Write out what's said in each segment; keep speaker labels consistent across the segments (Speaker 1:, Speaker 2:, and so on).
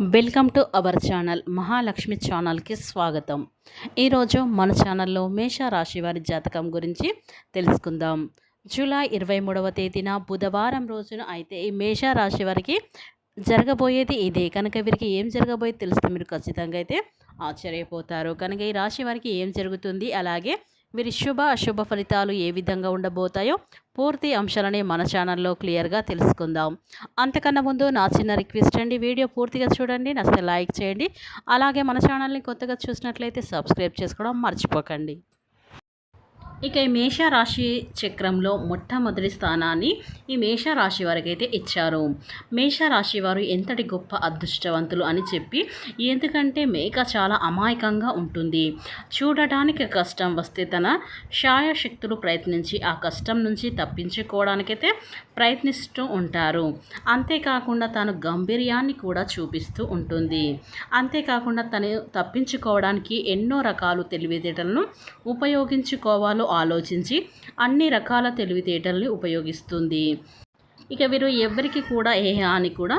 Speaker 1: Welcome to our channel Mahalakshmi ఛానల్కి స్వాగతం. ఈరోజు మన ఛానల్లో మేష రాశి వారి జాతకం గురించి తెలుసుకుందాం. జూలై ఇరవై మూడవ తేదీన బుధవారం రోజున అయితే ఈ మేష రాశి వారికి జరగబోయేది ఇదే. కనుక వీరికి ఏం జరగబోయేది తెలిస్తే మీరు ఖచ్చితంగా అయితే ఆశ్చర్యపోతారు. కనుక ఈ రాశి వారికి ఏం జరుగుతుంది? అలాగే వీరి శుభ అశుభ ఫలితాలు ఏ విధంగా ఉండబోతాయో పూర్తి అంశాలని మన ఛానల్లో క్లియర్గా తెలుసుకుందాం. అంతకన్నా ముందు నా చిన్న రిక్వెస్ట్ అండి వీడియో పూర్తిగా చూడండి నచ్చితే లైక్ చేయండి. అలాగే మన ఛానల్ని కొత్తగా చూసినట్లయితే సబ్స్క్రైబ్ చేసుకోవడం మర్చిపోకండి. ఇక ఈ మేషరాశి చక్రంలో మొట్టమొదటి స్థానాన్ని ఈ మేషరాశి వారికి అయితే ఇచ్చారు. మేషరాశి వారు ఎంతటి గొప్ప అదృష్టవంతులు అని చెప్పి ఎందుకంటే మేక చాలా అమాయకంగా ఉంటుంది. చూడటానికి కష్టం వస్తే తన శాయశక్తులు ప్రయత్నించి ఆ కష్టం నుంచి తప్పించుకోవడానికైతే ప్రయత్నిస్తూ ఉంటారు. అంతేకాకుండా తను గంభీర్యాన్ని కూడా చూపిస్తూ ఉంటుంది. అంతేకాకుండా తను తప్పించుకోవడానికి ఎన్నో రకాలు తెలివితేటలను ఉపయోగించుకోవాలో ఆలోచించి అన్ని రకాల తెలివితేటల్ని ఉపయోగిస్తుంది. ఇక వీరు ఎవరికి కూడా ఏ హాని కూడా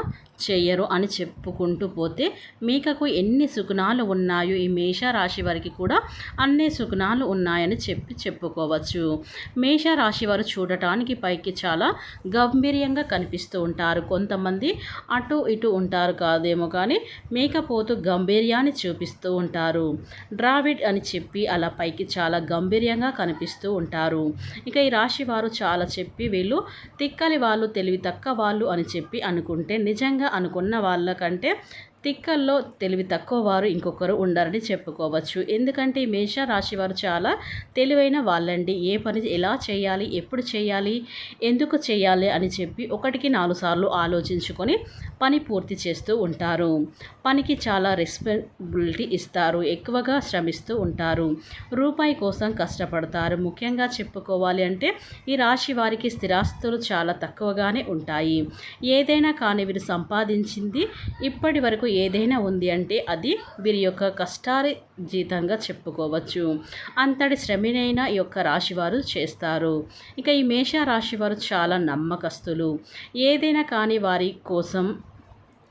Speaker 1: చెయ్యరు అని చెప్పుకుంటూ పోతే మేకకు ఎన్ని సుగుణాలు ఉన్నాయో ఈ మేషరాశి వారికి కూడా అన్ని సుగుణాలు ఉన్నాయని చెప్పి చెప్పుకోవచ్చు. మేషరాశి వారు చూడటానికి పైకి చాలా గంభీర్యంగా కనిపిస్తూ ఉంటారు. కొంతమంది అటు ఇటు ఉంటారు కాదేమో కానీ మేకపోతు గంభీర్యాన్ని చూపిస్తూ ఉంటారు. డ్రావిడ్ అని చెప్పి అలా పైకి చాలా గంభీర్యంగా కనిపిస్తూ ఉంటారు. ఇక ఈ రాశి వారు చాలా చెప్పి వీళ్ళు తిక్కలి వాళ్ళు తెలివి తక్క వాళ్ళు అని చెప్పి అనుకుంటే నిజంగా అనుకున్న వాళ్ళకంటే తిక్కల్లో తెలివి తక్కువ వారు ఇంకొకరు ఉండరని చెప్పుకోవచ్చు. ఎందుకంటే మేష రాశి వారు చాలా తెలివైన వాళ్ళండి. ఏ పని ఎలా చేయాలి? ఎప్పుడు చేయాలి? ఎందుకు చేయాలి? అని చెప్పి ఒకటికి నాలుగు సార్లు ఆలోచించుకొని పని పూర్తి చేస్తూ ఉంటారు. పనికి చాలా రెస్పాన్సిబిలిటీ ఇస్తారు. ఎక్కువగా శ్రమిస్తూ ఉంటారు. రూపాయి కోసం కష్టపడతారు. ముఖ్యంగా చెప్పుకోవాలి అంటే ఈ రాశి వారికి స్థిరాస్తులు చాలా తక్కువగానే ఉంటాయి. ఏదైనా కానీ వీరు సంపాదించింది ఇప్పటి వరకు ఏదైనా ఉంది అంటే అది వీరి యొక్క కష్టారి జీతంగా చెప్పుకోవచ్చు. అంతటి శ్రమనైన ఈ యొక్క రాశివారు చేస్తారు. ఇక ఈ మేష రాశివారు చాలా నమ్మకస్తులు. ఏదైనా కానీ వారి కోసం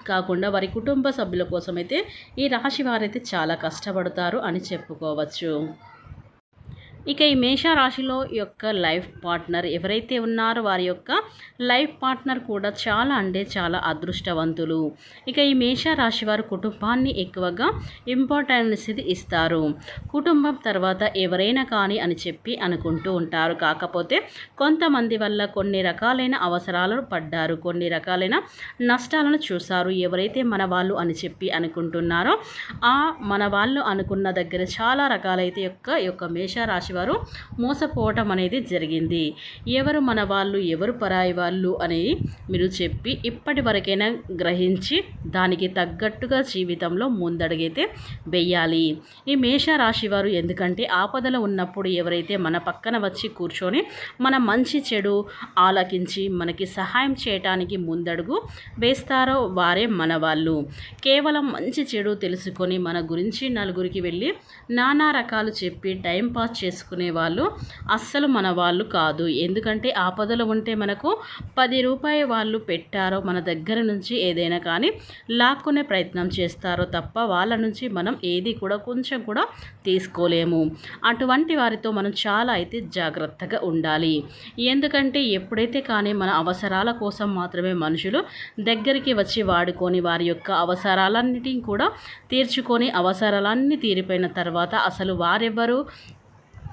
Speaker 1: కాకుండా వారి కుటుంబ సభ్యుల కోసం అయితే ఈ రాశి వారైతే చాలా కష్టపడతారు అని చెప్పుకోవచ్చు. ఇక ఈ మేషరాశిలో యొక్క లైఫ్ పార్ట్నర్ ఎవరైతే ఉన్నారో వారి యొక్క లైఫ్ పార్ట్నర్ కూడా చాలా అంటే చాలా అదృష్టవంతులు. ఇక ఈ మేషరాశి వారు కుటుంబాన్ని ఎక్కువగా ఇంపార్టెన్స్ ఇస్తారు. కుటుంబం తర్వాత ఎవరైనా కానీ అని చెప్పి అనుకుంటూ ఉంటారు. కాకపోతే కొంతమంది వల్ల కొన్ని రకాలైన అవసరాలను పడ్డారు కొన్ని రకాలైన నష్టాలను చూశారు. ఎవరైతే మన వాళ్ళు అని చెప్పి అనుకుంటున్నారో ఆ మన వాళ్ళు అనుకున్న దగ్గర చాలా రకాలైతే యొక్క యొక్క మేషరాశి వారు మోసపోవటం అనేది జరిగింది. ఎవరు మన వాళ్ళు ఎవరు పరాయి వాళ్ళు అనేది మీరు చెప్పి ఇప్పటి వరకైనా గ్రహించి దానికి తగ్గట్టుగా జీవితంలో ముందడుగైతే వెయ్యాలి ఈ మేష రాశి వారు ఎందుకంటే ఆపదలో ఉన్నప్పుడు ఎవరైతే మన పక్కన వచ్చి కూర్చొని మన మంచి చెడు ఆలకించి మనకి సహాయం చేయటానికి ముందడుగు వేస్తారో వారే మన వాళ్ళు. కేవలం మంచి చెడు తెలుసుకొని మన గురించి నలుగురికి వెళ్ళి నానా రకాలు చెప్పి టైం పాస్ చేసుకునే వాళ్ళు అస్సలు మన వాళ్ళు కాదు. ఎందుకంటే ఆపదలు ఉంటే మనకు పది రూపాయల వాళ్ళు పెట్టారో మన దగ్గర నుంచి ఏదైనా కానీ లాక్కునే ప్రయత్నం చేస్తారో తప్ప వాళ్ళ నుంచి మనం ఏది కూడా కొంచెం కూడా తీసుకోలేము. అటువంటి వారితో మనం చాలా అయితే జాగ్రత్తగా ఉండాలి. ఎందుకంటే ఎప్పుడైతే కానీ మన అవసరాల కోసం మాత్రమే మనుషులు దగ్గరికి వచ్చి వాడుకొని వారి యొక్క అవసరాలన్నిటిని కూడా తీర్చుకొని అవసరాలన్నీ తీరిపోయిన తర్వాత అసలు వారెవ్వరు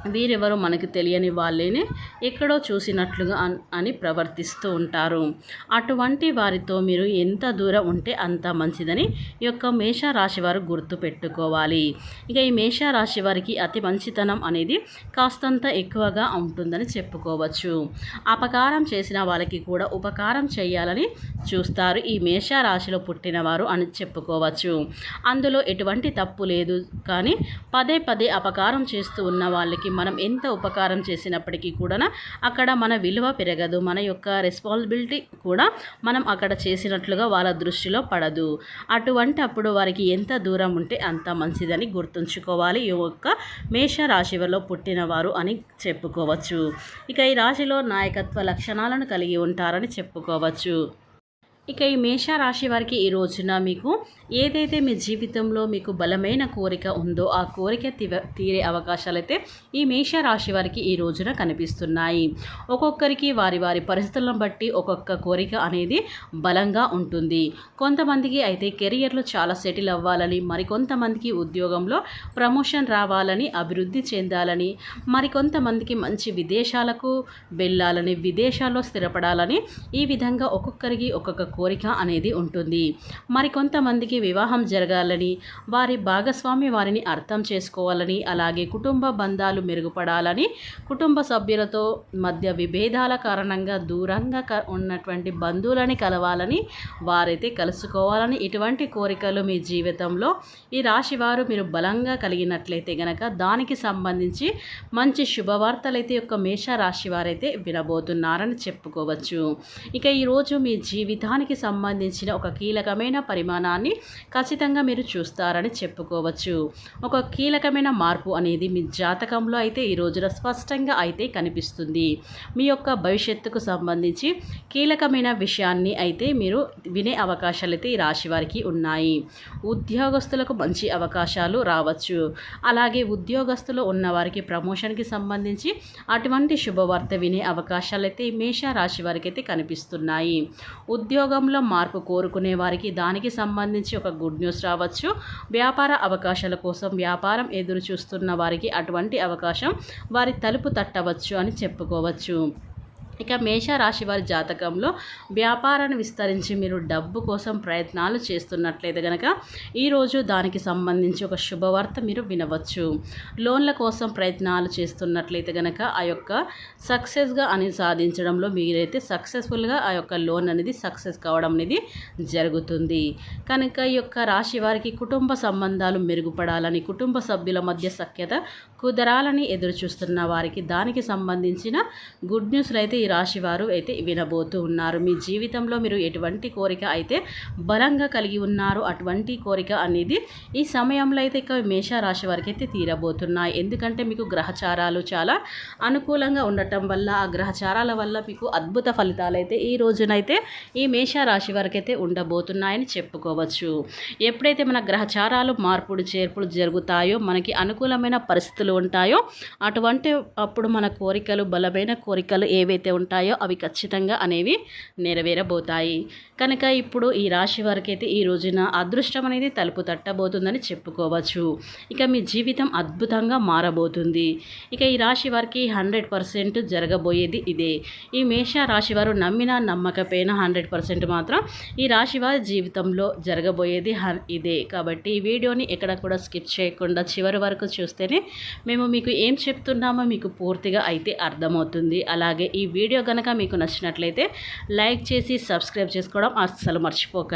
Speaker 1: వీరెవరో మనకు తెలియని వాళ్ళేనే ఎక్కడో చూసినట్లుగా అని ప్రవర్తిస్తూ ఉంటారు. అటువంటి వారితో మీరు ఎంత దూరం ఉంటే అంత మంచిదని ఈ యొక్క మేషరాశి వారు గుర్తు పెట్టుకోవాలి. ఇక ఈ మేషరాశి వారికి అతి మంచితనం అనేది కాస్తంత ఎక్కువగా ఉంటుందని చెప్పుకోవచ్చు. అపకారం చేసిన వాళ్ళకి కూడా ఉపకారం చేయాలని చూస్తారు ఈ మేషరాశిలో పుట్టినవారు అని చెప్పుకోవచ్చు. అందులో ఎటువంటి తప్పు లేదు కానీ పదే పదే అపకారం చేస్తూ ఉన్న వాళ్ళకి మనం ఎంత ఉపకారం చేసినప్పటికీ కూడా అక్కడ మన విలువ పెరగదు. మన యొక్క రెస్పాన్సిబిలిటీ కూడా మనం అక్కడ చేసినట్లుగా వాళ్ళ దృష్టిలో పడదు. అటువంటి అప్పుడు వారికి ఎంత దూరం ఉంటే అంత మంచిదని గుర్తుంచుకోవాలి. ఈ యొక్క మేష రాశిలో పుట్టినవారు అని చెప్పుకోవచ్చు. ఇక ఈ రాశిలో నాయకత్వ లక్షణాలను కలిగి ఉంటారని చెప్పుకోవచ్చు. ఇక ఈ మేషరాశి వారికి ఈ రోజున మీకు ఏదైతే మీ జీవితంలో మీకు బలమైన కోరిక ఉందో ఆ కోరిక తీరే అవకాశాలు అయితే ఈ మేషరాశి వారికి ఈ రోజున కనిపిస్తున్నాయి. ఒక్కొక్కరికి వారి వారి పరిస్థితులను బట్టి ఒక్కొక్క కోరిక అనేది బలంగా ఉంటుంది. కొంతమందికి అయితే కెరియర్లో చాలా సెటిల్ అవ్వాలని మరికొంతమందికి ఉద్యోగంలో ప్రమోషన్ రావాలని అభివృద్ధి చెందాలని మరికొంతమందికి మంచి విదేశాలకు వెళ్ళాలని విదేశాల్లో స్థిరపడాలని ఈ విధంగా ఒక్కొక్కరికి ఒక్కొక్క కోరిక అనేది ఉంటుంది. మరికొంతమందికి వివాహం జరగాలని వారి భాగస్వామి వారిని అర్థం చేసుకోవాలని అలాగే కుటుంబ బంధాలు మెరుగుపడాలని కుటుంబ సభ్యులతో మధ్య విభేదాల కారణంగా దూరంగా ఉన్నటువంటి బంధువులని కలవాలని వారైతే కలుసుకోవాలని ఇటువంటి కోరికలు మీ జీవితంలో ఈ రాశి వారు మీరు బలంగా కలిగినట్లయితే గనక దానికి సంబంధించి మంచి శుభవార్తలైతే యొక్క మేష రాశి వారైతే వినబోతున్నారని చెప్పుకోవచ్చు. ఇక ఈరోజు మీ జీవితాన్ని గ్రహానికి సంబంధించిన ఒక కీలకమైన పరిమాణాన్ని ఖచ్చితంగా మీరు చూస్తారని చెప్పుకోవచ్చు. ఒక కీలకమైన మార్పు అనేది మీ జాతకంలో అయితే ఈ రోజున స్పష్టంగా అయితే కనిపిస్తుంది. మీ యొక్క భవిష్యత్తుకు సంబంధించి కీలకమైన విషయాన్ని అయితే మీరు వినే అవకాశాలు అయితే ఈ రాశి వారికి ఉన్నాయి. ఉద్యోగస్తులకు మంచి అవకాశాలు రావచ్చు. అలాగే ఉద్యోగస్తులు ఉన్న వారికి ప్రమోషన్కి సంబంధించి అటువంటి శుభవార్త వినే అవకాశాలు అయితే మేష రాశి వారికి అయితే కనిపిస్తున్నాయి. ఉద్యోగ ఉద్యోగంలో మార్పు కోరుకునే వారికి దానికి సంబంధించి ఒక గుడ్ న్యూస్ రావచ్చు. వ్యాపార అవకాశాల కోసం వ్యాపారం ఎదురు చూస్తున్న వారికి అటువంటి అవకాశం వారి తలుపు తట్టవచ్చు అని చెప్పుకోవచ్చు. ఇక మేషరాశి వారి జాతకంలో వ్యాపారాన్ని విస్తరించి మీరు డబ్బు కోసం ప్రయత్నాలు చేస్తున్నట్లయితే కనుక ఈరోజు దానికి సంబంధించి ఒక శుభవార్త మీరు వినవచ్చు. లోన్ల కోసం ప్రయత్నాలు చేస్తున్నట్లయితే కనుక ఆ యొక్క సక్సెస్గా అని సాధించడంలో మీరైతే సక్సెస్ఫుల్గా ఆ యొక్క లోన్ అనేది సక్సెస్ కావడం అనేది జరుగుతుంది. కనుక ఈ యొక్క రాశి వారికి కుటుంబ సంబంధాలు మెరుగుపడాలని కుటుంబ సభ్యుల మధ్య సఖ్యత కుదరాలని ఎదురు చూస్తున్న వారికి దానికి సంబంధించిన గుడ్ న్యూస్లు అయితే ఈ రాశివారు అయితే వినబోతూ ఉన్నారు. మీ జీవితంలో మీరు ఎటువంటి కోరిక అయితే బలంగా కలిగి ఉన్నారు అటువంటి కోరిక అనేది ఈ సమయంలో అయితే ఇక మేషరాశి వారికి అయితే తీరబోతున్నాయి. ఎందుకంటే మీకు గ్రహచారాలు చాలా అనుకూలంగా ఉండటం వల్ల ఆ గ్రహచారాల వల్ల మీకు అద్భుత ఫలితాలు అయితే ఈ రోజునైతే ఈ మేషరాశి వారికి అయితే ఉండబోతున్నాయని చెప్పుకోవచ్చు. ఎప్పుడైతే మన గ్రహచారాలు మార్పులు చేర్పులు జరుగుతాయో మనకి అనుకూలమైన పరిస్థితులు ఉంటాయో అటువంటి అప్పుడు మన కోరికలు బలమైన కోరికలు ఏవైతే ఏవైతే ఉంటాయో అవి ఖచ్చితంగా అనేవి నెరవేరబోతాయి. కనుక ఇప్పుడు ఈ రాశి వారికైతే ఈ రోజున అదృష్టం అనేది తలుపు తట్టబోతుందని చెప్పుకోవచ్చు. ఇక మీ జీవితం అద్భుతంగా మారబోతుంది. ఇక ఈ రాశి వారికి హండ్రెడ్ పర్సెంట్ జరగబోయేది ఇదే. ఈ మేష రాశి వారు నమ్మినా నమ్మకపోయినా హండ్రెడ్ పర్సెంట్ మాత్రం ఈ రాశి వారి జీవితంలో జరగబోయేది ఇదే. కాబట్టి ఈ వీడియోని ఎక్కడ కూడా స్కిప్ చేయకుండా చివరి వరకు చూస్తేనే మేము మీకు ఏం చెప్తున్నామో మీకు పూర్తిగా అయితే అర్థమవుతుంది. అలాగే ఈ వీడియో కనుక మీకు నచ్చినట్లయితే లైక్ చేసి సబ్స్క్రైబ్ చేసుకోవడం అస్సలు మర్చిపోకండి